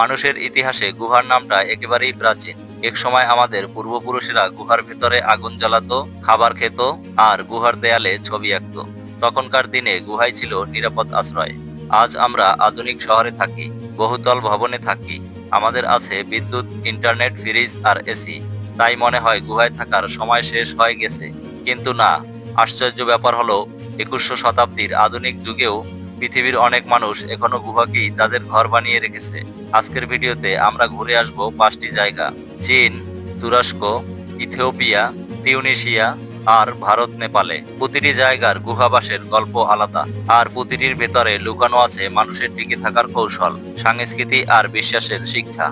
মানুষের ইতিহাসে গুহার নামটা একেবারেই প্রাচীন। এক সময় আমাদের পূর্বপুরুষেরা গুহার ভেতরে আগুন জ্বালাতো, খাবার খেত আর গুহার দেয়ালে ছবি আঁকত। তখনকার দিনে গুহাই ছিল নিরাপদ আশ্রয়। আজ আমরা আধুনিক শহরে থাকি, বহুতল ভবনে থাকি। আমাদের আছে বিদ্যুৎ, ইন্টারনেট, ফ্রিজ আর এসি। তাই মনে হয় গুহায় থাকার সময় শেষ হয়ে গেছে। কিন্তু না, আশ্চর্য ব্যাপার হলো, একুশশো শতাব্দীর আধুনিক যুগেও পৃথিবীর অনেক মানুষ এখনও গুহাকেই তাদের ঘর বানিয়ে রেখেছে। আজকের ভিডিওতে আমরা ঘুরে আসব পাঁচটি জায়গা, চীন, তুরস্ক, ইথিওপিয়া, তিউনিশিয়া আর ভারত নেপালে। প্রতিটি জায়গার গুহাবাসের গল্প আলাদা আর প্রতিটির ভেতরে লুকানো আছে মানুষের টিকে থাকার কৌশল, সংস্কৃতি আর বিশ্বাসের শিক্ষা।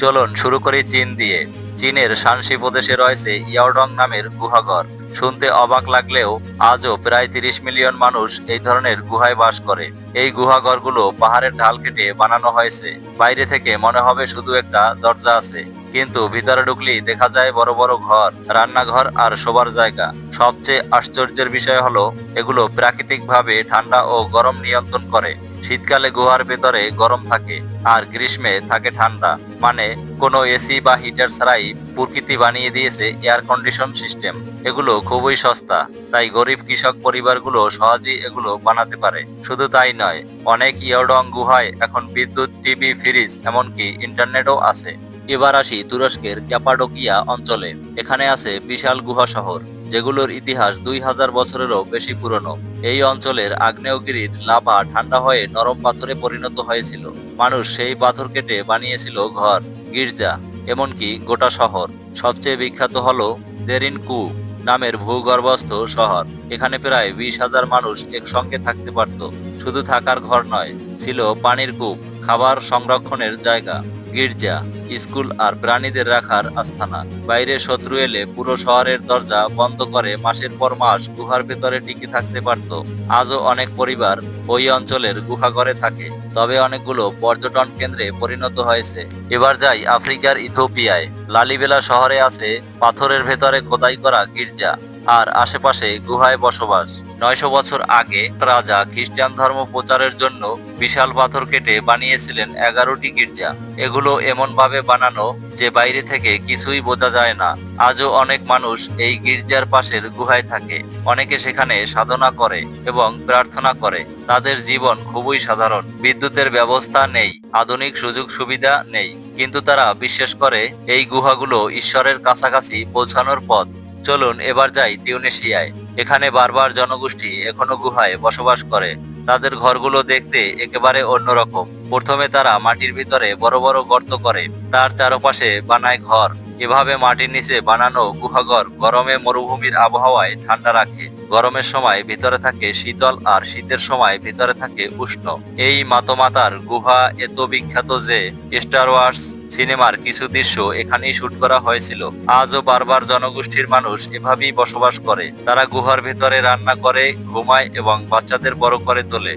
চলুন শুরু করি চীন দিয়ে। চীনের শানসি প্রদেশে রয়েছে ইয়াওডং নামের গুহাঘর। শুনতে অবাক লাগলেও আজও প্রায় তিরিশ মিলিয়ন মানুষ এই ধরনের গুহায় বাস করে। এই গুহাঘরগুলো পাহাড়ের ঢাল কেটে বানানো হয়েছে। বাইরে থেকে মনে হবে শুধু একটা দরজা আছে। কিন্তু ভিতরে ঢুকলেই দেখা যায় বড় বড় ঘর, রান্নাঘর আর শোবার জায়গা। সবচেয়ে আশ্চর্যের বিষয় হলো, এগুলো প্রাকৃতিকভাবে ঠান্ডা ও গরম নিয়ন্ত্রণ করে। শীতকালে গুহার ভেতরে গরম থাকে আর গ্রীষ্মে থাকে ঠান্ডা। মানে কোনো এসি বা হিটার ছাড়াই প্রকৃতি বানিয়ে দিয়েছে এয়ার কন্ডিশন সিস্টেম এগুলো খুবই সস্তা। তাই গরিব কৃষক পরিবারগুলো সহজেই এগুলো বানাতে পারে। শুধু তাই নয়, অনেক ইয়ারডং গুহায় এখন বিদ্যুৎ, টিভি, ফ্রিজ, এমনকি ইন্টারনেটও আছে। এবার আসি তুরস্কের ক্যাপাডোকিয়া অঞ্চলে। এখানে আছে বিশাল গুহা শহর, যেগুলোর ইতিহাস দুই হাজার বছরেরও বেশি পুরনো। এই অঞ্চলের আগ্নেয়গিরির লাভা ঠান্ডা হয়ে নরম পাথরে পরিণত হয়েছিল। মানুষ সেই পাথর কেটে বানিয়েছিল ঘর, গির্জা, এমনকি গোটা শহর। সবচেয়ে বিখ্যাত হল দেরিন কু নামের ভূগর্ভস্থ শহর। এখানে প্রায় বিশ হাজার মানুষ একসঙ্গে থাকতে পারত। শুধু থাকার ঘর নয়, ছিল পানির কূপ, খাবার সংরক্ষণের জায়গা। গির্জা, স্কুল আর প্রাণীদের রাখার আস্থানা। বাইরে শত্রু এলে পুরো শহরের দরজা বন্ধ করে মাসের পর মাস গুহার ভেতরে টিকে থাকতে পারত। আজও অনেক পরিবার ওই অঞ্চলের গুহাঘরে থাকে, তবে অনেকগুলো পর্যটন কেন্দ্রে পরিণত হয়েছে। এবার যাই আফ্রিকার ইথোপিয়ায় লালিবেলা শহরে আছে পাথরের ভেতরে খোদাই করা গির্জা। আর আশেপাশে গুহায় বসবাস। নয়শো বছর আগে রাজা খ্রিস্টান ধর্ম প্রচারের জন্য বিশাল পাথর কেটে বানিয়েছিলেন এগারোটি গির্জা। এগুলো এমন ভাবে বানানো যে বাইরে থেকে কিছুই বোঝা যায় না। আজও অনেক মানুষ এই গির্জার পাশের গুহায় থাকে। অনেকে সেখানে সাধনা করে এবং প্রার্থনা করে। তাদের জীবন খুবই সাধারণ। বিদ্যুতের ব্যবস্থা নেই, আধুনিক সুযোগ সুবিধা নেই। কিন্তু তারা বিশ্বাস করে, এই গুহাগুলো ঈশ্বরের কাছাকাছি পৌঁছানোর পথ চলুন, এবার যাই টিউনেশিয়ায় এখানে বারবার জনগোষ্ঠী এখনও গুহায় বসবাস করে। তাদের ঘরগুলো দেখতে একেবারে অন্যরকম। প্রথমে তারা মাটির ভিতরে বড় বড় গর্ত করে। তার চারপাশে বানায় ঘর। এভাবে মাটির নিচে বানানো গুহাঘর গরমে মরুভূমির আবহাওয়ায় ঠান্ডা রাখে। গরমের সময় ভিতরে থাকে শীতল আর শীতের সময় ভিতরে থাকে উষ্ণ। এই মাতমাতার গুহা এত বিখ্যাত যে স্টার ওয়ার্স সিনেমার কিছু দৃশ্য এখানেই শুট করা হয়েছিল। আজও বারবার জনগোষ্ঠীর মানুষ এভাবেই বসবাস করে। তারা গুহার ভিতরে রান্না করে, ঘুমায় এবং বাচ্চাদের বড় করে তোলে।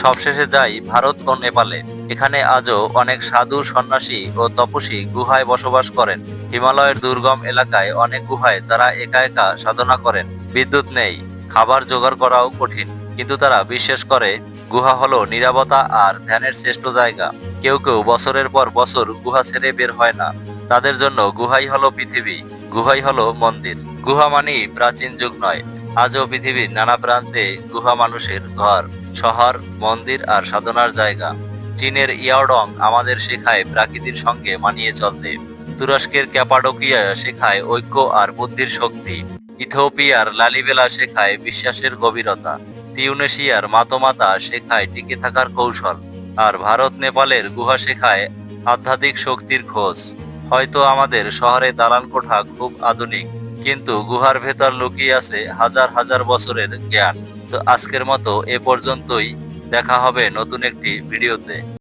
সবশেষে যাই ভারত ও নেপালে। এখানে আজও অনেক সাধু, সন্ন্যাসী ও তপসী গুহায় বসবাস করেন। হিমালয়ের দুর্গম এলাকায় অনেক গুহায় তারা একা একা সাধনা করেন। বিদ্যুৎ নেই, খাবার জোগাড় করাও কঠিন, কিন্তু তারা বিশ্বাস করে গুহা হলো নিরাপত্তা আর ধ্যানের শ্রেষ্ঠ জায়গা। কেউ কেউ বছরের পর বছর গুহা ছেড়ে বের হয় না। তাদের জন্য গুহাই হলো পৃথিবী, গুহাই হলো মন্দির। গুহা মানেই প্রাচীন যুগ নয়, আজও পৃথিবীর নানা প্রান্তে গুহা মানুষের ঘর, শহর, মন্দির আর সাধনার জায়গা। চীনের ইয়াওডং আমাদের শেখায় প্রাকৃতির সঙ্গে মানিয়ে চলতে। তুরস্কের ক্যাপাডোকিয়া শেখায় ঐক্য আর বুদ্ধির শক্তি। ইথিওপিয়ার লালিবেলা শেখায় বিশ্বাসের গভীরতা। তিউনেশিয়ার মাতমাতা শেখায় টিকে থাকার কৌশল। আর ভারত নেপালের গুহা শেখায় আধ্যাত্মিক শক্তির খোঁজ। হয়তো আমাদের শহরে দালান কোঠা খুব আধুনিক, কিন্তু গুহার ভেতর লুকিয়ে আছে হাজার হাজার বছরের জ্ঞান। তো আজকের মতো এ পর্যন্তই। দেখা হবে নতুন একটি ভিডিওতে।